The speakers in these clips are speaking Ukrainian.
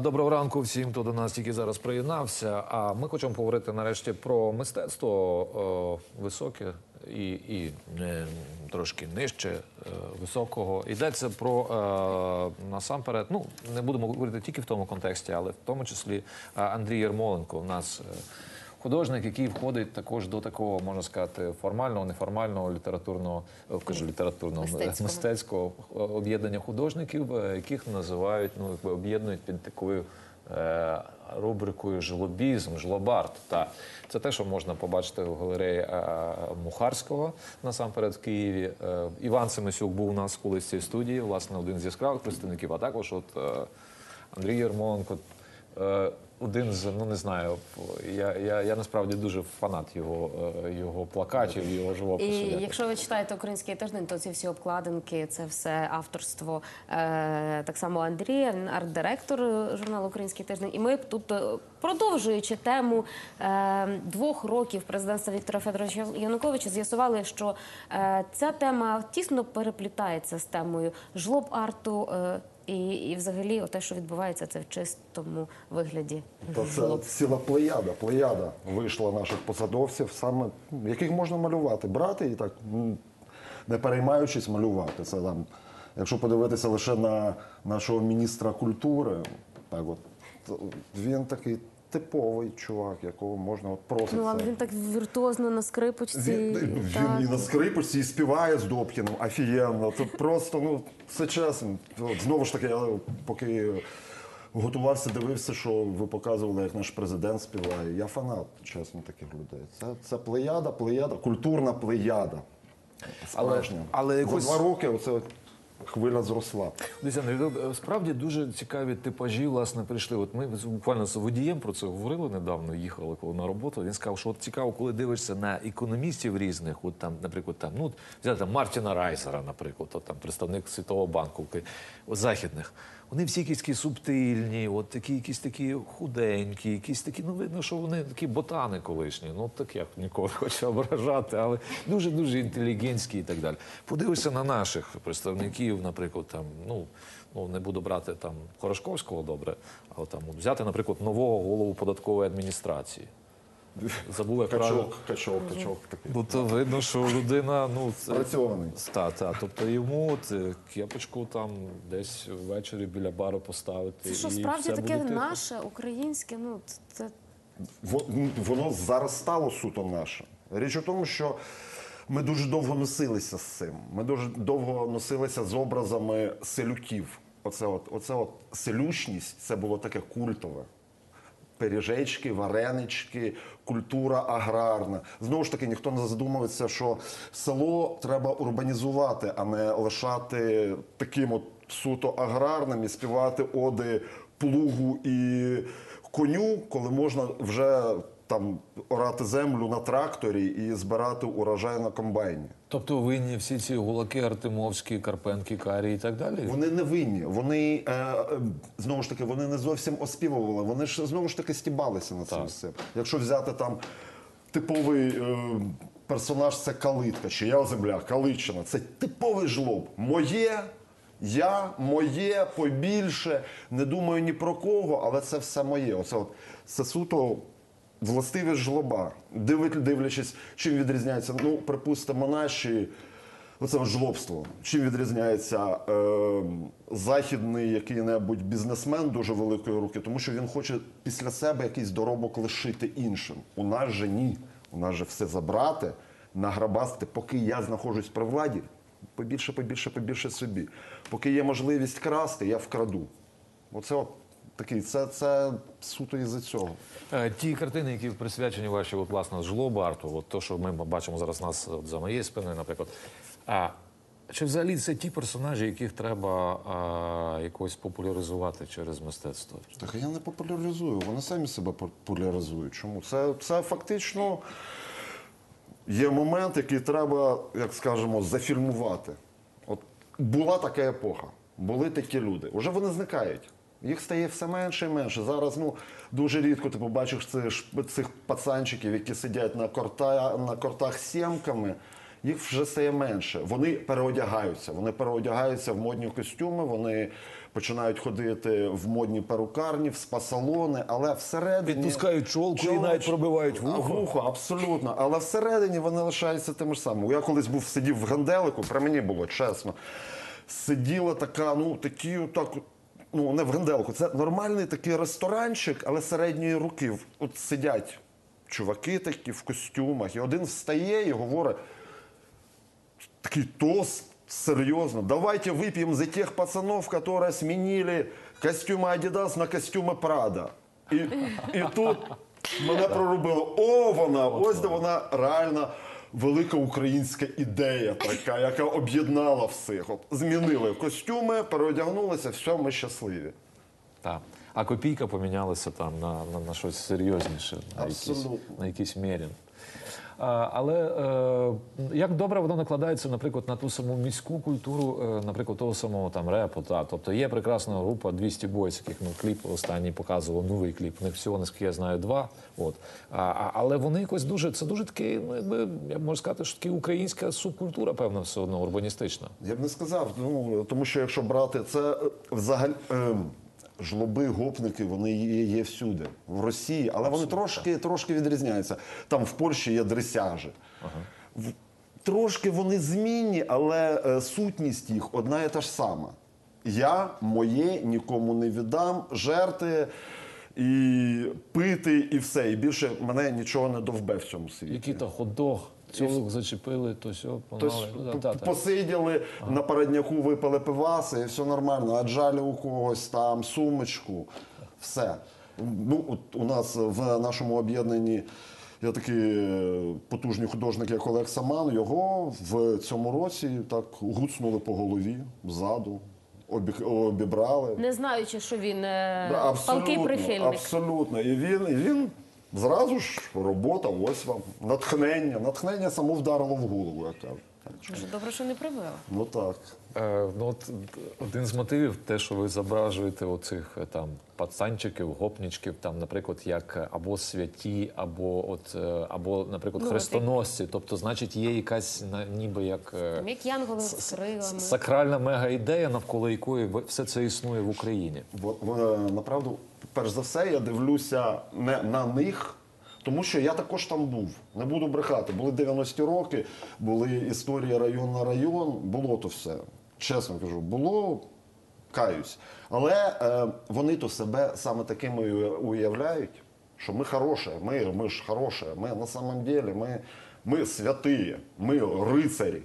Доброго ранку всім, хто до нас тільки зараз приєднався. А ми хочемо поговорити нарешті про мистецтво високе і, і е, трошки нижче е, високого. Йдеться про е, насамперед. Ну не будемо говорити тільки в тому контексті, але в тому числі Андрій Єрмоленко у нас. Художник, який входить також до такого, можна сказати, формального, неформального літературного, е, кажу, літературного Мистецького. мистецького е, об'єднання художників, е, яких називають, ну якби об'єднують під такою рубрикою жлобізм, жлобарт. Та це те, що можна побачити в галереї Мухарського насамперед в Києві. Іван Семисюк був у нас колись в цій студії, власне, один з яскравих представників, а також от Андрій Єрмоленко. Один з ну не знаю. Я, я, я насправді дуже фанат його, е, його плакатів, його живопису. І якщо ви читаєте український тиждень, то ці всі обкладинки, це все авторство е, так само Андрія, він арт-директор журналу Український тиждень. І ми тут, е, продовжуючи тему е, двох років президентства Віктора Федоровича Януковича, з'ясували, що е, ця тема тісно переплітається з темою жлоб арту. Е, і, і взагалі, те, що відбувається, це в чистому вигляді. Та це ціла плеяда, плеяда вийшла наших посадовців, саме яких можна малювати, брати і так, не переймаючись, малювати. Це там, якщо подивитися лише на нашого міністра культури, так от то він такий типовий чувак, якого можна от проситься. Ну, але він так віртуозно на скрипочці. Він, він і на скрипочці, і співає з Добкіним офігенно. Це просто, ну, це чесно. Знову ж таки, я поки готувався, дивився, що ви показували, як наш президент співає. Я фанат, чесно, таких людей. Це, це плеяда, плеяда, культурна плеяда. Справжня. але якось- За два роки оце от хвиля зросла. Дивіться, справді дуже цікаві типажі власне прийшли. От ми буквально з водієм про це говорили недавно. Їхали коли на роботу. Він сказав, що от цікаво, коли дивишся на економістів різних, от там, наприклад, там ну взяти там Мартіна Райсера, наприклад, от, там представник Світового банку, західних. Вони всі якісь такі субтильні, от такі, якісь такі худенькі, якісь такі. Ну видно, що вони такі ботани колишні. Ну так як нікого хочу ображати, але дуже дуже інтелігентські і так далі. Подивишся на наших представників, наприклад, там ну. Ну, не буду брати там Хорошковського добре, а там от взяти, наприклад, нового голову податкової адміністрації. Забув як. Качок, качок, качок такий. Ну, то видно, що людина, ну, це... Спрацьований. Та, та. Тобто йому от, е, кепочку там десь ввечері біля бару поставити. Це що і справді все таке буде тихо. наше, українське, ну це Во- Воно зараз стало суто наше. Річ у тому, що ми дуже довго носилися з цим. Ми дуже довго носилися з образами селюків. Оце от, оце от селючність це було таке культове. Пиріжечки, варенички, культура аграрна. Знову ж таки, ніхто не задумується, що село треба урбанізувати, а не лишати таким от суто аграрним і співати оди плугу і коню, коли можна вже там орати землю на тракторі і збирати урожай на комбайні. Тобто винні всі ці гулаки Артемовські, Карпенки, Карі і так далі. Вони не винні. Вони е, е, знову ж таки вони не зовсім оспівували. Вони ж знову ж таки стібалися на Так. всім. Якщо взяти там типовий е, персонаж, це калитка, чи я земля, Каличина. Це типовий жлоб. Моє. Я, моє, побільше, не думаю ні про кого, але це все моє. Оце от це суто властивість жлоба. Дивлячись, чим відрізняється, ну, припустимо, наші Оце жлобство. Чим відрізняється е, західний який-небудь бізнесмен дуже великої руки, тому що він хоче після себе якийсь доробок лишити іншим. У нас же ні. У нас же все забрати, награбасти, поки я знаходжусь при владі, побільше, побільше, побільше собі. Поки є можливість красти, я вкраду. Оце от такий, це, це суто із-за цього. Е, Ті картини, які присвячені вашій от, власне, жлобу арту, от то, що ми бачимо зараз нас от, за моєю спиною, наприклад. А чи взагалі це ті персонажі, яких треба а, якось популяризувати через мистецтво? Так я не популяризую, вони самі себе популяризують. Чому? Це, це фактично є момент, який треба, як скажемо, зафільмувати. От була така епоха, були такі люди. Уже вони зникають. Їх стає все менше і менше. Зараз ну дуже рідко ти побачиш цих, цих пацанчиків, які сидять на, корта, на кортах з сімками їх вже стає менше. Вони переодягаються. Вони переодягаються в модні костюми, вони починають ходити в модні перукарні, в спа-салони, але всередині Підпускають чолку і навіть пробивають вухо. Вухо, абсолютно. Але всередині вони лишаються тими ж самими. Я колись був сидів в Ганделику, при мені було чесно. Сиділа така, ну такі отак от, Ну, не в Генделку, це нормальний такий ресторанчик, але середньої руки. От сидять чуваки такі в костюмах, і один встає і говорить: такий тост, серьезно, давайте выпьем за тех пацанов, которые сменили костюмы Adidas на костюми Prada. І, і тут мене прорубило. О, вона! Ось де вона реальна велика українська ідея, така, яка об'єднала всіх. От змінили костюми, переодягнулися, все, ми щасливі. Так. А копійка помінялася там на, на, на щось серйозніше, на якийсь, Абсолютно. на якийсь мерін. Але е, як добре воно накладається, наприклад, на ту саму міську культуру, е, наприклад, того самого там репу. Та. Тобто є прекрасна група 200 Boys, яких ми кліп останній показував, новий кліп. У них всього, наскільки я знаю, два. От. А, але вони якось дуже, це дуже такий, ну, якби, я можу сказати, що таки українська субкультура, певна, все одно урбаністична. Я б не сказав, ну тому що якщо брати це взагалі. Е, Жлоби, гопники, вони є, є всюди в Росії, але вони трошки, трошки відрізняються. Там в Польщі є дресяжі. В- Трошки вони змінні, але е, сутність їх одна і та ж сама. Я моє нікому не віддам, жерти і пити, і все. І більше мене нічого не довбе в цьому світі. Який то хот-дог, цілок зачепили, то все, Тобто погнали. Ну, п- та, та. посиділи на передняку, випили пиваси, і все нормально. Аджалі у когось там сумочку, все. Ну, от у нас в нашому об'єднанні є такий е, потужний художник, як Олег Саман. Його в цьому році так гуцнули по голові ззаду, обі- обібрали. Не знаючи, що він е, Да, палкий прихильник. Абсолютно. І він, і він зразу ж робота, ось вам. Натхнення. Натхнення само вдарило в голову, як кажуть. Дуже добре, що не прибила. Ну так. Е, ну, от один з мотивів, те, що ви зображуєте оцих е, там пацанчиків, гопнічків, там, наприклад, як е, або святі, або от е, або, наприклад, Ну, хрестоносці. Тобто, значить, є якась на- ніби як. е, Там Як янголи з крилами. Сакральна мега-ідея, навколо якої ви- все це існує в Україні. Бо, бо, е, направду, перш за все, я дивлюся не на них, тому що я також там був. Не буду брехати. Були 90-ті роки, були історії район на район, було то все. Чесно кажу, було. Каюсь. Але е, вони то себе саме такими уявляють, що ми хороші, ми, ми ж хороші, ми на самом деле, ми, ми святі, ми рицарі.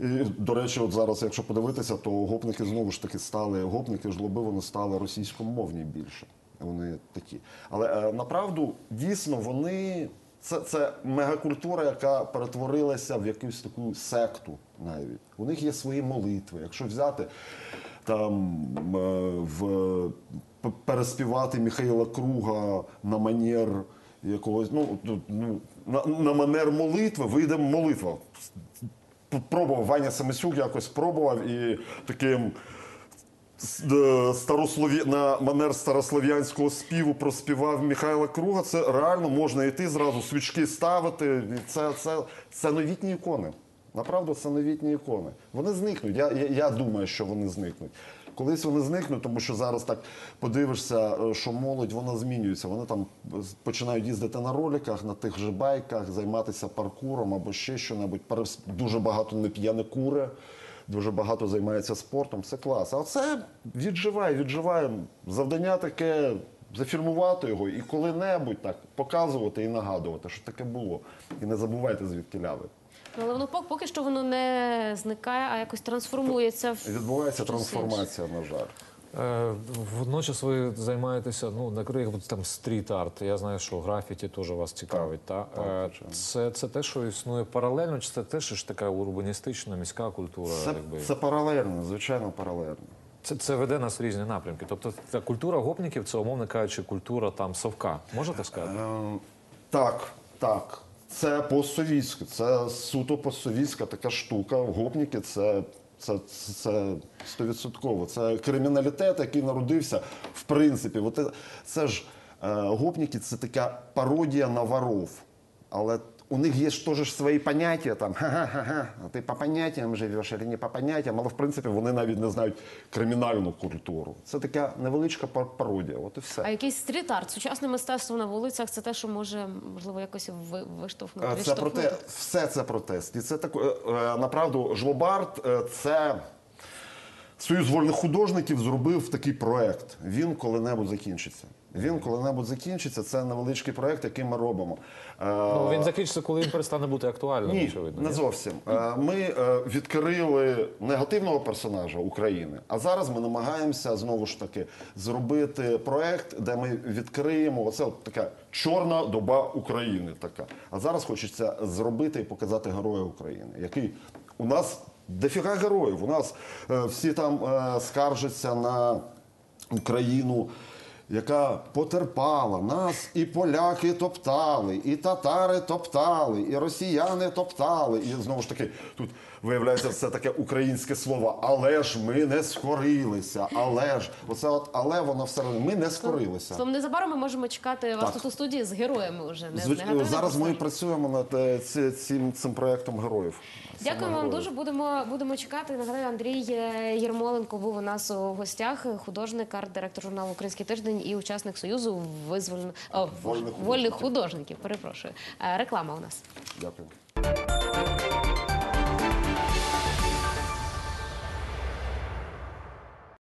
І, до речі, от зараз, якщо подивитися, то гопники знову ж таки стали гопники, жлоби вони стали російськомовні більше. Вони такі. Але е, направду дійсно вони. Це, це мегакультура, яка перетворилася в якусь таку секту навіть. У них є свої молитви. Якщо взяти там е, в переспівати Михайла Круга на манер якогось, ну, ну, на, на манер молитви, вийде молитва. Пробував Ваня Самисюк якось пробував і таким е, на манер старослов'янського співу проспівав Михайла Круга. Це реально можна йти зразу, свічки ставити. Це, це, це новітні ікони. Направду, це новітні ікони. Вони зникнуть. Я, я, я думаю, що вони зникнуть. Колись вони зникнуть, тому що зараз так подивишся, е, що молодь вона змінюється. Вони там починають їздити на роликах, на тих же байках, займатися паркуром або ще що-небудь. Перес- Дуже багато не п'яне кури, дуже багато займається спортом. Це клас. А це відживає, відживає. Завдання таке Зафірмувати його і коли-небудь так показувати і нагадувати, що таке було. І не забувайте звідки ляви. Але воно поки що воно не зникає, а якось трансформується Відбувається трансформація, на жаль. Е, водночас ви займаєтеся, ну, наприклад, там стріт-арт. Я знаю, що графіті теж вас цікавить. Та? так, Е, це, це те, що існує паралельно, чи це теж ж така урбаністична міська культура? Це, якби? це паралельно, звичайно, паралельно. Це, це веде нас в різні напрямки. Тобто та культура гопників це, умовно кажучи, культура там совка. Можна так сказати? Е, так, так. Це постсовітське, це суто постсовітська така штука. Гопніки це. Це, це стовідсотково. Це криміналітет, який народився в принципі. От це, це ж е, гопніки це така пародія на воров. Але у них є ж теж свої поняття, там ха-ха-ха, ти по поняттям живеш, або не по поняттям, але в принципі вони навіть не знають кримінальну культуру. Це така невеличка пар- пародія. От і все. А якийсь стріт-арт, сучасне мистецтво на вулицях це те, що може можливо якось ви- виштовхнути. Це про те, відштовхнути? все це протест. І це так, е, е, направду, Жлобард е, це Союз вольних художників зробив такий проект. Він коли-небудь закінчиться. Він коли-небудь закінчиться. Це невеличкий проект, який ми робимо. Е, Ну, він закінчиться, коли він перестане бути актуальним, ні, очевидно. не ні? зовсім. Е, Ми е, відкрили негативного персонажа України, а зараз ми намагаємося знову ж таки зробити проект, де ми відкриємо оце от така чорна доба України. Така. А зараз хочеться зробити і показати героя України, який у нас дофіга героїв. У нас всі там скаржаться на Україну. Яка потерпала нас, і поляки топтали, і татари топтали, і росіяни топтали. І знову ж таки, тут виявляється все таке українське слово. Але ж ми не скорилися. Але ж оце от але воно все одно ми не скорилися. Словом, незабаром ми можемо чекати вас тут у студії з героями вже не Звич- Зараз ми працюємо над е, цим, цим проектом героїв. Дякуємо вам дуже. Будемо будемо чекати. Нагадаю, Андрій е, Єрмоленко був у нас у гостях. Художник, арт-директор журналу Український тиждень і учасник союзу визвольно О, Вольних вольних художників. Перепрошую. Е, Реклама у нас. Дякую.